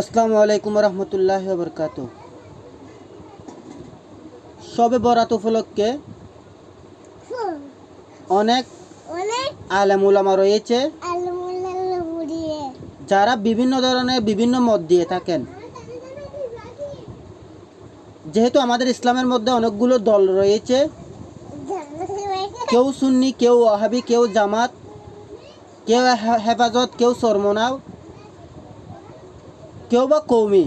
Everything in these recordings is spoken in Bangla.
আসসালামু আলাইকুম রহমতুল্লাহ বরকাত সবে বরাত উপলক্ষে অনেক আলেম উলামা রয়েছে। যারা বিভিন্ন ধরনের বিভিন্ন মত দিয়ে থাকেন। যেহেতু আমাদের ইসলামের মধ্যে অনেকগুলো দল রয়েছে। কেউ সুন্নি কেউ ওয়াহাবি কেউ জামাত কেউ হেফাজত কেউ সরমনাও। কেউ বা কৌমি।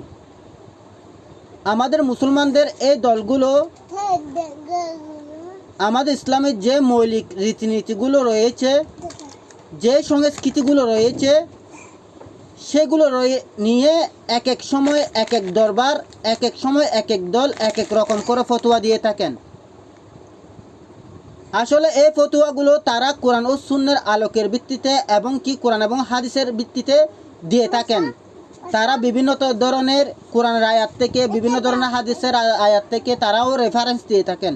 আমাদের মুসলমানদের এই দলগুলো আমাদের ইসলামের যে মৌলিক রীতিনীতিগুলো রয়েছে, যে সংস্কৃতিগুলো রয়েছে, সেগুলো নিয়ে এক এক সময় এক এক দরবার, এক এক সময় এক এক দল এক এক রকম করে ফতোয়া দিয়ে থাকেন। আসলে এই ফতুয়াগুলো তারা কোরআন ও সুন্নের আলোকের ভিত্তিতে এবং কি কোরআন এবং হাদিসের ভিত্তিতে দিয়ে থাকেন। তারা বিভিন্ন ধরনের কোরআনের আয়াত থেকে, বিভিন্ন ধরনের হাদিসের আয়াত থেকে তারাও রেফারেন্স দিয়ে থাকেন।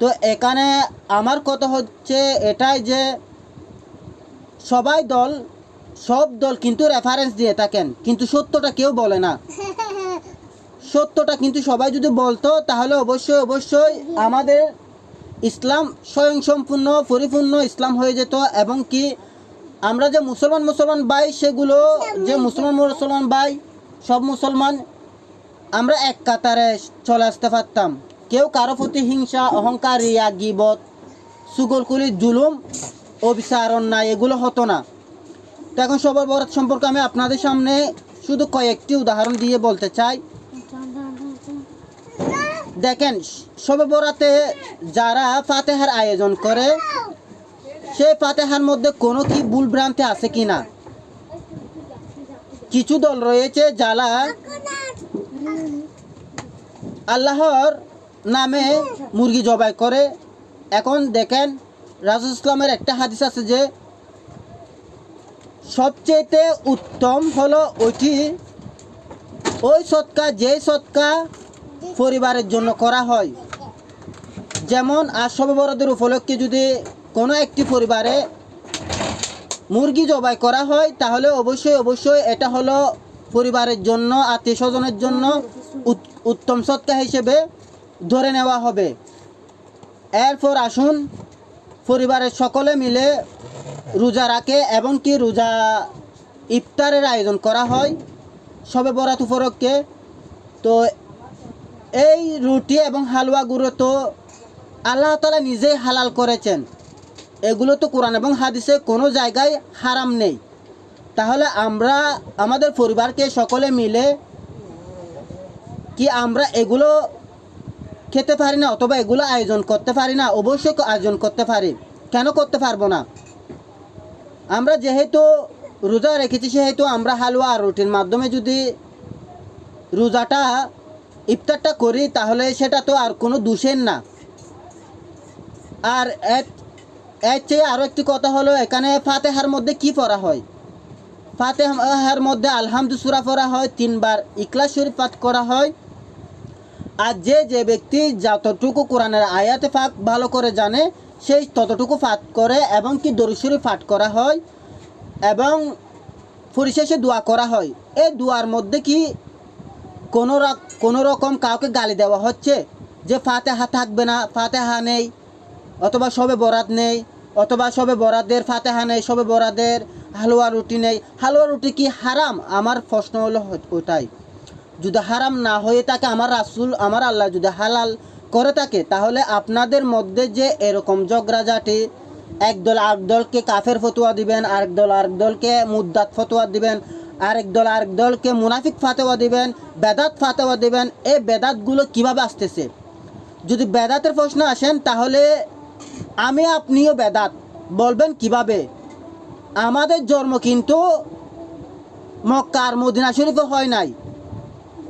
তো এখানে আমার কথা হচ্ছে এটাই যে সবাই দল, সব দল কিন্তু রেফারেন্স দিয়ে থাকেন। কিন্তু সত্যটা কেউ বলে না। সত্যটা কিন্তু সবাই যদি বলতো, তাহলে অবশ্যই অবশ্যই আমাদের ইসলাম স্বয়ংসম্পূর্ণ, পরিপূর্ণ ইসলাম হয়ে যেত এবং কি আমরা যে মুসলমান মুসলমান ভাই, সেগুলো যে মুসলমান মুসলমান ভাই, সব মুসলমান, আমরা এক কাতারে চলে আসতে পারতাম। কেউ কারও প্রতি হিংসা, অহংকার, রিয়া, গিবত, সুগলকুলি, জুলুম, অবিচার, অন্যায়, এগুলো হতো না। তো এখন সবার বরাত সম্পর্কে আমি আপনাদের সামনে শুধু কয়েকটি উদাহরণ দিয়ে বলতে চাই। দেখেন, সবে বরাতে যারা ফাতেহার আয়োজন করে সেই ফাতেহার মধ্যে কোনো কি ভুল ভ্রান্তি আছে কি না? কিছু দল রয়েছে যারা আল্লাহর নামে মুরগি জবাই করে। এখন দেখেন রাজুল ইসলামের একটা হাদিস আছে যে, সবচেয়েতে উত্তম হলো ওইটি, ওই সৎকা যেই সৎকা পরিবারের জন্য করা হয়। যেমন আজ সবে বড়দের উপলক্ষে যদি কোনো একটি পরিবারে মুরগি জবাই করা হয়, তাহলে অবশ্যই অবশ্যই এটা হলো পরিবারের জন্য আত্মীয় স্বজনের জন্য উত- উত্তম সৎকা হিসেবে ধরে নেওয়া হবে। এরপর আসুন পরিবারের সকলে মিলে রোজা রাখে এবং কি রোজা ইফতারের আয়োজন করা হয়, সবে বরাত উপলক্ষে। তো এই রুটি এবং হালুয়াগুলো তো আল্লাহ তালা নিজেই হালাল করেছেন। এগুলো তো কোরআন এবং হাদিসে কোনো জায়গায় হারাম নেই। তাহলে আমরা, আমাদের পরিবারকে সকলে মিলে কি আমরা এগুলো খেতে পারি না অথবা এগুলো আয়োজন করতে পারি না? অবশ্যই আয়োজন করতে পারি। কেন করতে পারব না? আমরা যেহেতু রোজা রেখেছি, সেহেতু আমরা হালুয়া আর রুটির মাধ্যমে যদি রোজাটা, ইফতারটা করি, তাহলে সেটা তো আর কোনো দোষের না। আর এর চেয়ে আরও একটি কথা হলো, এখানে ফাতেহার মধ্যে কি পড়া হয়? ফাতেহার মধ্যে আলহামদু সুরা পড়া হয়, তিনবার ইকলাস শরীফ পাঠ করা হয়। আর যে যে ব্যক্তি যতটুকু কোরআনের আয়াতে ফাঁক ভালো করে জানে, সেই ততটুকু পাঠ করে এবং কি দরুশরী পাঠ করা হয় এবং পরিশেষে দোয়া করা হয়। এই দোয়ার মধ্যে কি কোনো কোনো রকম কাউকে গালি দেওয়া হচ্ছে? যে ফাতেহা থাকবে না, ফাতেহা নেই। অথবা সবে বরাত নেই, অথবা সবে বরাদের ফাতেহা নেই, সবে বরাদের হালুয়া রুটি নেই। হালুয়া রুটি কি হারাম? আমার প্রশ্ন হলো ওটাই যদি হারাম না হয়ে থাকে, আমার রাসুল, আমার আল্লাহ যদি হালাল করে থাকে, তাহলে আপনাদের মধ্যে যে এরকম জগরাজাটি একদল আরেক দলকে কাফের ফতোয়া দিবেন আরেক দল আরেক দলকে মুদ্দাত ফতোয়া দিবেন আরেক দল আরেক দলকে মুনাফিক ফাতেওয়া দিবেন, বেদাত ফাতেওয়া দিবেন, এই বেদাতগুলো কীভাবে আসতেছে? যদি বেদাতের প্রশ্ন আসেন, তাহলে আমি আপনিও বেদাত, বলবেন কীভাবে? আমাদের জন্ম কিন্তু মক্কা আর মদিনা শরীফে হয় নাই।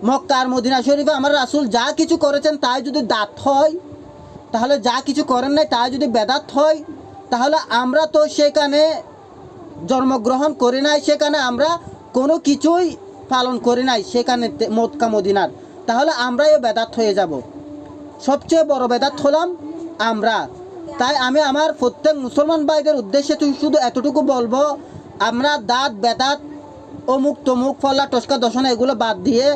মক্কা আর মদিনা শরীফে আমার রাসুল যা কিছু করেছেন তাই যদি দাঁত হয়, তাহলে যা কিছু করেন নাই তাই যদি বেদাত হয়, তাহলে আমরা তো সেখানে জন্মগ্রহণ করি নাই, সেখানে আমরা কোনো কিছুই পালন করি নাই সেখানে মক্কা মদিনার। তাহলে আমরাই বেদাত হয়ে যাব। সবচেয়ে বড় বেদাত হলাম আমরা। তাই আমি আমার প্রত্যেক মুসলমান ভাইদের উদ্দেশ্যে তুই শুধু এতটুকু বলব আমরা দাঁত বেদাত অমুক তমুক ফল্লা টস্কা দশনা এগুলো বাদ দিয়ে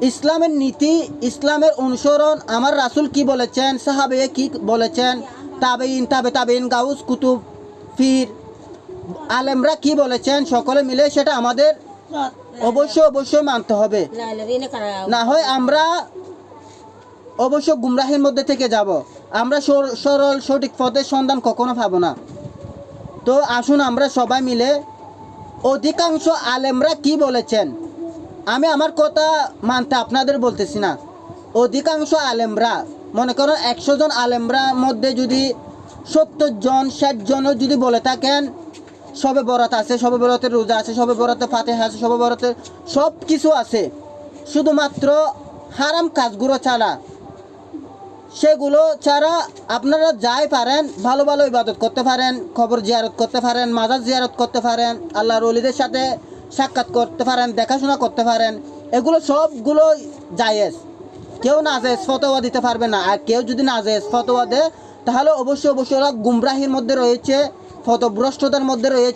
ইসলামের নীতি ইসলামের অনুসরণ আমার রাসূল কি বলেছেন সাহাবে কি বলেছেন তাবেইন তাবে তাবেইন গাউস কুতুব ফির আলেমরা কি বলেছেন সকলে মিলে সেটা আমাদের অবশ্যই অবশ্যই মানতে হবে। না হয় আমরা অবশ্য গুমরাহের মধ্যে থেকে যাব। আমরা সর- সরল সঠিক পথের সন্ধান কখনো পাবো না। তো আসুন আমরা সবাই মিলে অধিকাংশ আলেমরা কি বলেছেন? আমি আমার কথা মানতে আপনাদের বলতেছি না। অধিকাংশ আলেমরা, মনে করুন একশো জন আলেমরা মধ্যে যদি সত্তর জন, ষাট জনও যদি বলে থাকেন, সবে বরাত আছে, সবে বরাতের রোজা আছে, সবে বরাতে ফাতেহা আছে, সবে বরাতে সব কিছু আছে। শুধুমাত্র হারাম কাজগুলো ছাড়া সেগুলো ছাড়া আপনারা যাই পারেন, ভালো ভালো ইবাদত করতে পারেন খবর জিয়ারত করতে পারেন, মাজার জিয়ারত করতে পারেন, আল্লাহ রলিদের সাথে সাক্ষাৎ করতে পারেন, দেখাশোনা করতে পারেন, এগুলো সবগুলো জায়েজ। কেউ না নাজেজ ফতোয়া দিতে পারবে না। আর কেউ যদি না নাজেজ ফতোয়া দেয়, তাহলে অবশ্যই অবশ্যই ওরা গুমরাহির মধ্যে রয়েছে ফতভ্রষ্টতার মধ্যে রয়েছে।